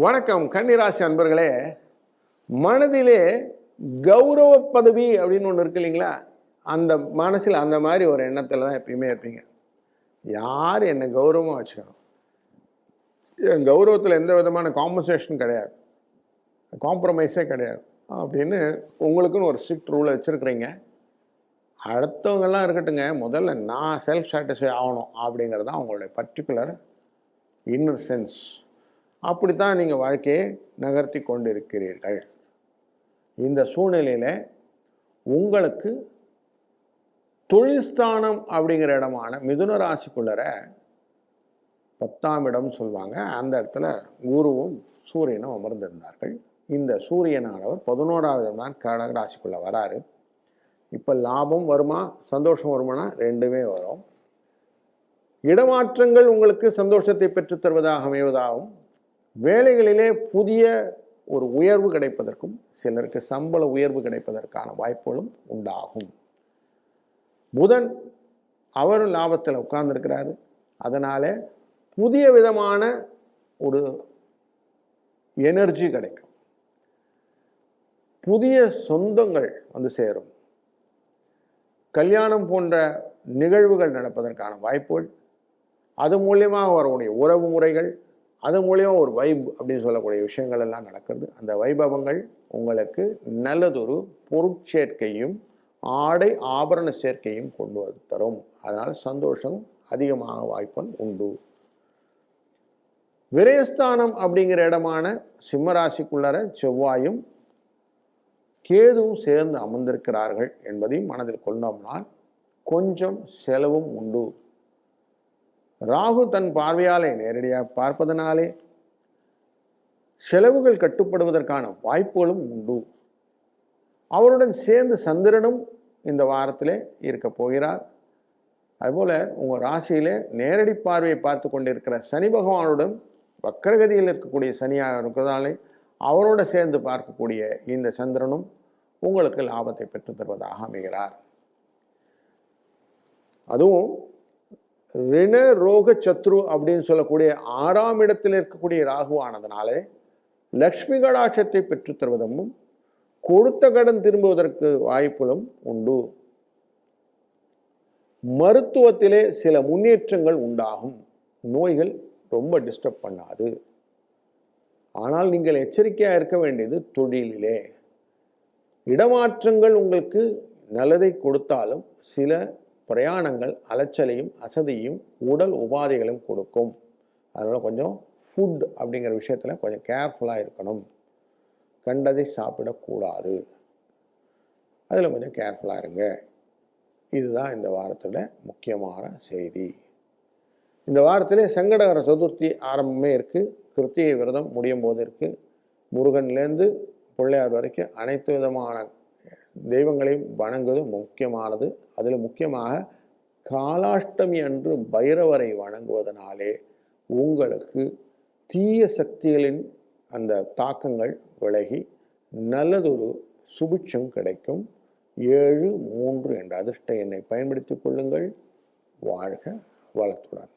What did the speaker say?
வணக்கம் கன்னிராசி அன்பர்களே. மனதிலே கௌரவ பதவி அப்படின்னு ஒன்று இருக்கு இல்லைங்களா? அந்த மனசில் அந்த மாதிரி ஒரு எண்ணத்தில் தான் எப்பயுமே இருப்பீங்க. யார் என்னை கௌரவமாக வச்சுக்கணும்? என் கௌரவத்தில் எந்த விதமான காம்பன்சேஷன் கிடையாது. காம்ப்ரமைஸே கிடையாது. அப்படின்னு உங்களுக்குன்னு ஒரு ஸ்ட்ரிக்ட் ரூலை வச்சுருக்குறீங்க. அடுத்தவங்கெல்லாம் இருக்கட்டுங்க முதல்ல நான் செல்ஃப் சாட்டிஸ்ஃபை ஆகணும் அப்படிங்கிறது தான் உங்களுடைய பர்டிகுலர் இன்னர் சென்ஸ் அப்படித்தான் நீங்கள் வாழ்க்கையை நகர்த்தி கொண்டிருக்கிறீர்கள். இந்த சூழ்நிலையில் உங்களுக்கு தொழில் ஸ்தானம் அப்படிங்கிற இடமான மிதுன ராசிக்குள்ளர பத்தாம் இடம் சொல்லுவாங்க. அந்த இடத்துல குருவும் சூரியனும் அமர்ந்திருந்தார்கள். இந்த சூரியனானவர் பதினோராவது இடம்தான் கடக ராசிக்குள்ளே வராரு. இப்போ லாபம் வருமா சந்தோஷம் வருமானா? ரெண்டுமே வரும். இடமாற்றங்கள் உங்களுக்கு சந்தோஷத்தை பெற்றுத்தருவதாக அமைவதாகவும் வேலைகளிலே புதிய ஒரு உயர்வு கிடைப்பதற்கும் சிலருக்கு சம்பள உயர்வு கிடைப்பதற்கான வாய்ப்புகளும் உண்டாகும். புதன் அவரும் லாபத்தில் உட்கார்ந்துருக்கிறாரு. அதனால் புதிய விதமான ஒரு எனர்ஜி கிடைக்கும். புதிய சொந்தங்கள் வந்து சேரும். கல்யாணம் போன்ற நிகழ்வுகள் நடப்பதற்கான வாய்ப்புகள் அது மூலியமாக வரக்கூடிய உறவு முறைகள் அது மூலியமாக ஒரு வைப் அப்படின்னு சொல்லக்கூடிய விஷயங்கள் எல்லாம் நடக்கிறது அந்த வைபவங்கள் உங்களுக்கு நல்லதொரு பொருட்சேர்க்கையும் ஆடை ஆபரண சேர்க்கையும் கொண்டு வந்து தரும். அதனால் சந்தோஷம் அதிகமாக வாய்ப்பன் உண்டு. விரயஸ்தானம் அப்படிங்கிற இடமான சிம்மராசிக்குள்ளர செவ்வாயும் கேதுவும் சேர்ந்து அமர்ந்திருக்கிறார்கள் என்பதையும் மனதில் கொண்டோம்னால் கொஞ்சம் செலவும் உண்டு. ராகு தன் பார்வையாலே நேரடியாக பார்ப்பதனாலே செலவுகள் கட்டுப்படுவதற்கான வாய்ப்புகளும் உண்டு. அவருடன் சேர்ந்து சந்திரனும் இந்த வாரத்திலே இருக்க போகிறார். அதுபோல் உங்கள் ராசியிலே நேரடி பார்வையை பார்த்து கொண்டிருக்கிற சனி பகவானுடன் வக்கரகதியில் இருக்கக்கூடிய சனியாக இருக்கிறதாலே அவரோட சேர்ந்து பார்க்கக்கூடிய இந்த சந்திரனும் உங்களுக்கு லாபத்தை பெற்றுத் தருவதாக அமைகிறார். அதுவும் ரிண ரோக சத்ரு அப்படின்னு சொல்லக்கூடிய ஆறாம் இடத்தில் இருக்கக்கூடிய ராகுவானதுனாலே லக்ஷ்மி கடாட்சத்தை பெற்றுத் தருவதும் கொடுத்த கடன் திரும்புவதற்கு வாய்ப்புகளும் உண்டு. மருத்துவத்திலே சில முன்னேற்றங்கள் உண்டாகும். நோய்கள் ரொம்ப டிஸ்டர்ப் பண்ணாது. ஆனால் நீங்கள் எச்சரிக்கையாக இருக்க வேண்டியது தொழிலிலே. இடமாற்றங்கள் உங்களுக்கு நல்லதை கொடுத்தாலும் சில பிரயாணங்கள் அலைச்சலையும் அசதியும் உடல் உபாதைகளையும் கொடுக்கும். அதனால் கொஞ்சம் ஃபுட் அப்படிங்கிற விஷயத்தில் கொஞ்சம் கேர்ஃபுல்லாக இருக்கணும். கண்டதை சாப்பிடக்கூடாது. அதில் கொஞ்சம் கேர்ஃபுல்லாக இருங்க. இதுதான் இந்த வாரத்தோட முக்கியமான செய்தி. இந்த வாரத்தில் சங்கடகர சதுர்த்தி ஆரம்பமே இருக்குது கிருத்திகை விரதம் முடியும் போது இருக்குது முருகன்லேருந்து பிள்ளையார் வரைக்கும் அனைத்து விதமான தெய்வங்களையும் வணங்குவது முக்கியமானது. அதில் முக்கியமாக காலாஷ்டமி அன்று பைரவரை வணங்குவதனாலே உங்களுக்கு தீய சக்திகளின் அந்த தாக்கங்கள் விலகி நல்லதொரு சுபிட்சம் கிடைக்கும். ஏழு மூன்று என்ற அதிர்ஷ்ட எண்ணை பயன்படுத்திக் கொள்ளுங்கள். வாழ்க வளத்துடன்.